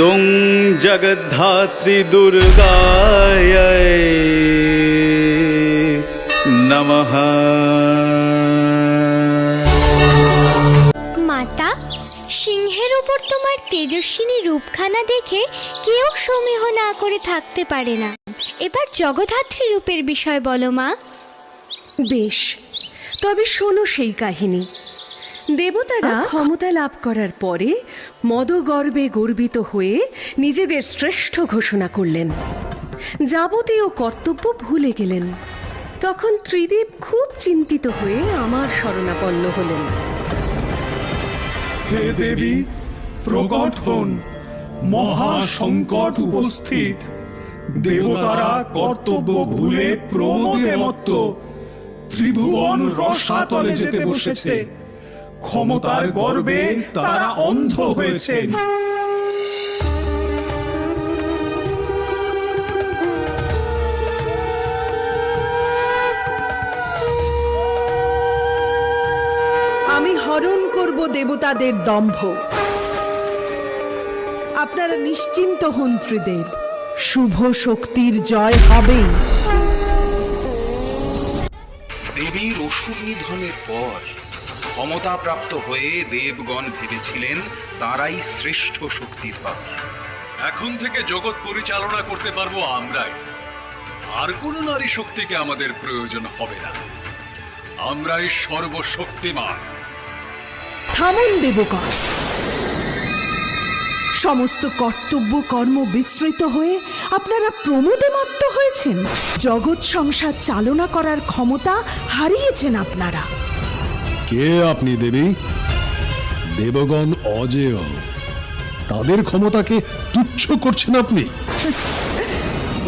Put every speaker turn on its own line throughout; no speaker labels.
দুং জগদ্ধাত্রী দুর্গায় নমঃ
মাতা সিংহের ওপর তোমার তেজস্বিনী রূপখানা দেখে কেউ সমীহ না করে থাকতে পারে না। এবার জগধাত্রী রূপের বিষয় বলো মা।
বেশ তবে শোনো সেই কাহিনী। দেবতারা ক্ষমতা লাভ করার পরে মদগর্বে গর্বিত হয়ে নিজেদের শ্রেষ্ঠ ঘোষণা করলেন। যাবতীয় কর্তব্য ভুলে গেলেন। তখন ত্রিদীপ খুব চিন্তিত হয়ে আমার শরণাপন্ন হলেন।
হে দেবী প্রকট হন। মহা সংকট উপস্থিত। দেবতারা কর্তব্য ভুলে প্রমোদে মত্ত। ত্রিভুবন রসাতলে যেতে বসেছে। ক্ষমতার গর্বে তারা অন্ধ হয়েছে
আমি হরণ করব দেবতাদের দম্ভ। আপনারা নিশ্চিন্ত হন ত্রিদেব। শুভ শক্তির জয় হবেই।
দেবীর অসুর নিধনের পর ক্ষমতাপ্রাপ্ত হয়ে দেবগণ ভেবেছিলেন তারাই শ্রেষ্ঠ শক্তির পাবি
এখন থেকে জগৎ পরিচালনা করতে পারব আমরাই। আর কোন নারী শক্তিকে আমাদের প্রয়োজন হবে না। আমরাই সর্বশক্তিমান।
থামুন দেবগণ। সমস্ত কর্তব্য কর্ম বিস্মৃত হয়ে আপনারা প্রমোদে মত্ত হয়েছেন। জগৎ সংসার চালনা করার ক্ষমতা হারিয়েছেন আপনারা।
কে আপনি দেবী? দেবগণ অজেয়। তাদের ক্ষমতাকে তুচ্ছ করছেন আপনি।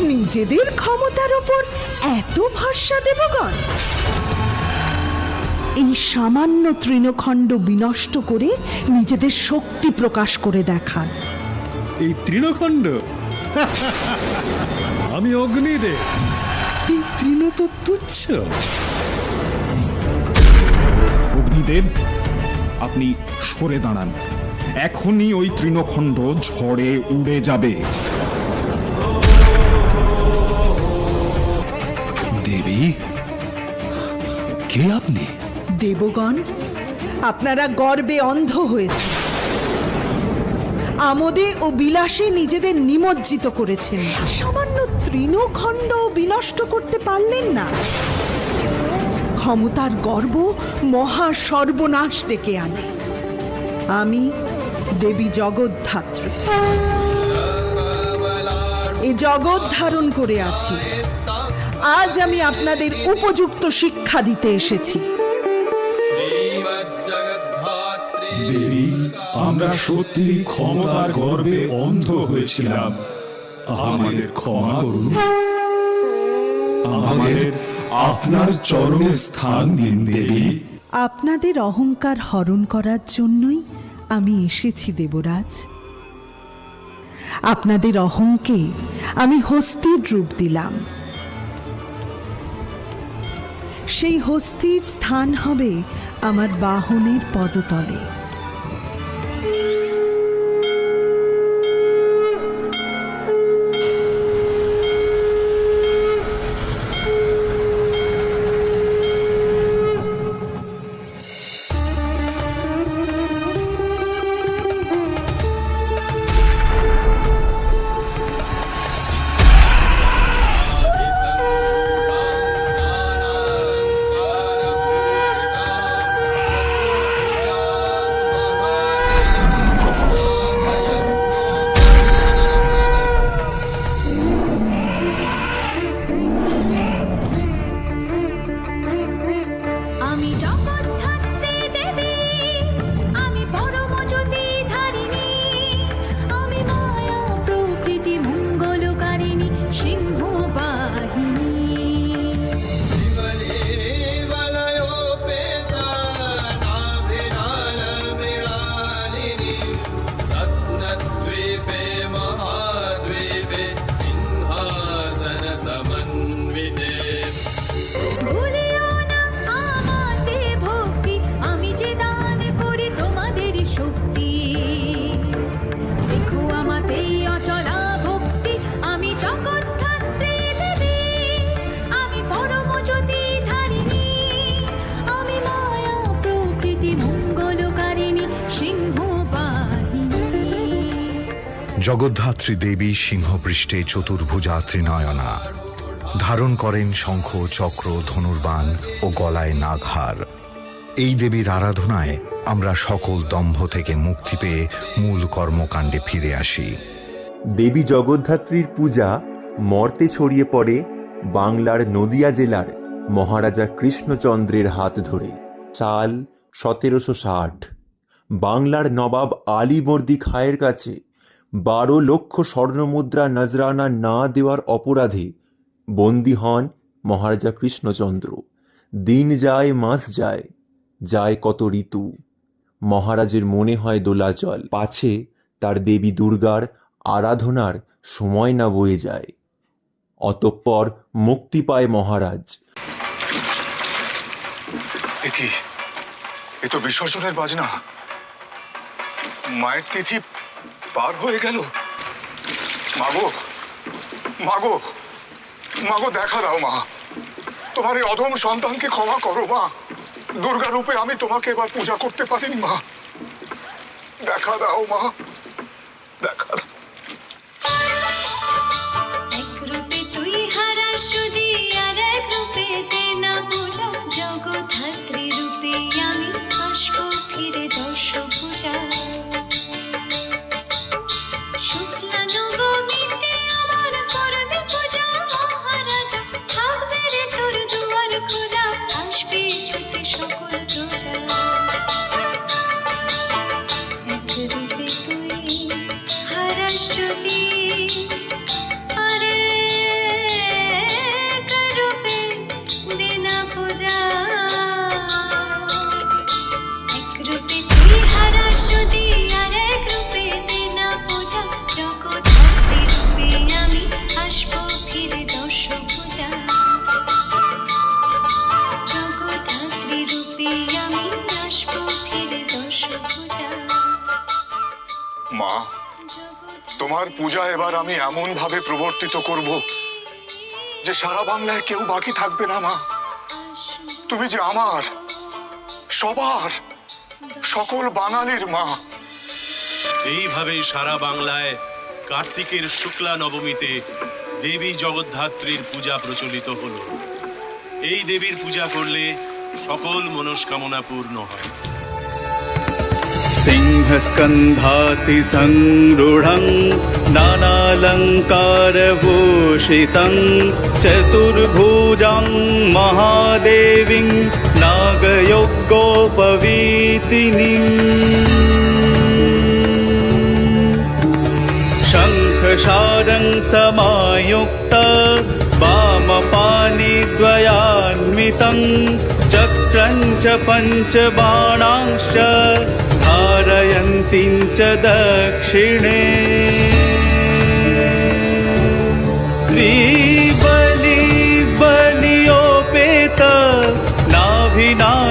নিজেদের ক্ষমতার ওপর এত ভরসা দেবগণ? এই সামান্য তৃণখণ্ড বিনষ্ট করে নিজেদের শক্তি প্রকাশ করে দেখান।
এই তৃণখণ্ড? আমি অগ্নিদেব। এই তৃণ তো তুচ্ছ।
অগ্নিদেব আপনি সরে দাঁড়ান। এখনই ওই তৃণখণ্ড ঝড়ে উড়ে যাবে।
দেবী কে আপনি?
দেবগণ আপনারা গর্বে অন্ধ হয়েছে আমোদে ও বিলাসে নিজেদের নিমজ্জিত করেছেন। সামান্য তৃণখণ্ড বিনষ্ট করতে পারলেন না। ক্ষমতার গর্ব মহা সর্বনাশ ডেকে আনে। আমি দেবী জগদ্ধাত্রী। এ জগৎ ধারণ করে আছি। আজ আমি আপনাদের উপযুক্ত শিক্ষা দিতে এসেছি।
দেবী, আমরা সত্যি ক্ষমতার গর্বে অন্ধ হয়েছিলাম। আমাদের ক্ষমা করুন। আমাদের আপনার চরণে স্থান দিন দেবী।
আপনাদের অহংকার হরণ করার জন্যই আমি এসেছি, দেবরাজ। আপনাদের অহংকে আমি হস্তির রূপ দিলাম। সেই হস্তির স্থান হবে আমার বাহনের পদতলে।
জগদ্ধাত্রী দেবী সিংহপৃষ্ঠে চতুর্ভুজা ত্রিনয়না। ধারণ করেন শঙ্খ, চক্র, ধনুর্বাণ ও গলায় নাগহার। এই দেবীর আরাধনায় আমরা সকল দম্ভ থেকে মুক্তি পেয়ে মূল কর্মকাণ্ডে ফিরে আসি।
দেবী জগদ্ধাত্রীর পূজা মর্তে ছড়িয়ে পড়ে বাংলার নদিয়া জেলার মহারাজা কৃষ্ণচন্দ্রের হাত ধরে, সাল সতেরোশো ষাট। বাংলার নবাব আলীবর্দী খায়ের কাছে বারো লক্ষ স্বর্ণমুদ্রা নজরানা না দেওয়ার অপরাধে বন্দী হন মহারাজা কৃষ্ণচন্দ্র। দিন যায়, মাস যায় যায় কত ঋতু। মহারাজের মনে হয় দোলাচল। পাছে তার দেবী দুর্গার আরাধনার সময় না বয়ে যায়। অতঃপর মুক্তি পায় মহারাজ।
এ তো বিসর্জনের বাজনা। মায়ের তিথি পার হয়ে গেল। মাগো মাগো মাগো, দেখা দাও মা। তোমার এই অধম সন্তানকে ক্ষমা করো মা। দুর্গা রূপে আমি তোমাকে এবার পূজা করতে পারিনি মা। দেখা দাও মা। দেখা
আসবে ছুটে সকল
মা, তোমার পূজা এবার আমি এমন ভাবে প্রবর্তিত করব যে সারা বাংলায় কেউ বাকি থাকবে না, মা। তুমি যে আমার, সবার, সকল বাঙালির মা।
এইভাবেই সারা বাংলায় কার্তিকের শুক্লা নবমীতে দেবী জগদ্ধাত্রীর পূজা প্রচলিত হলো। এই দেবীর পূজা করলে সকল মনস্কামনা পূর্ণ হয়।
सिंहस्कन्धातिसङ्रूढं नानालङ्कारभूषितं चतुर्भुजां महादेवीं नागयोगोपवीतिनीम् शङ्खशारं समायुक्त वामपाणिद्वयान्वितं चक्रं च पञ्चबाणांश्च च दक्षिणे। श्रीबलि बलियोपेत नाभिनालमृणालिनी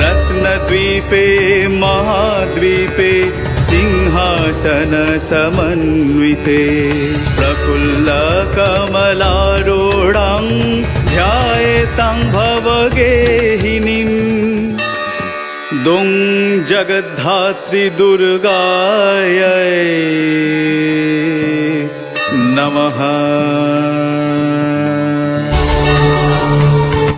रत्नद्वीपे महाद्वीपे सिंहासनसमन्विते प्रफुल्लकमलारूढां ध्यायेतां भवगेहिनीम् दुं जगद्धात्रि दुर्गायै नमः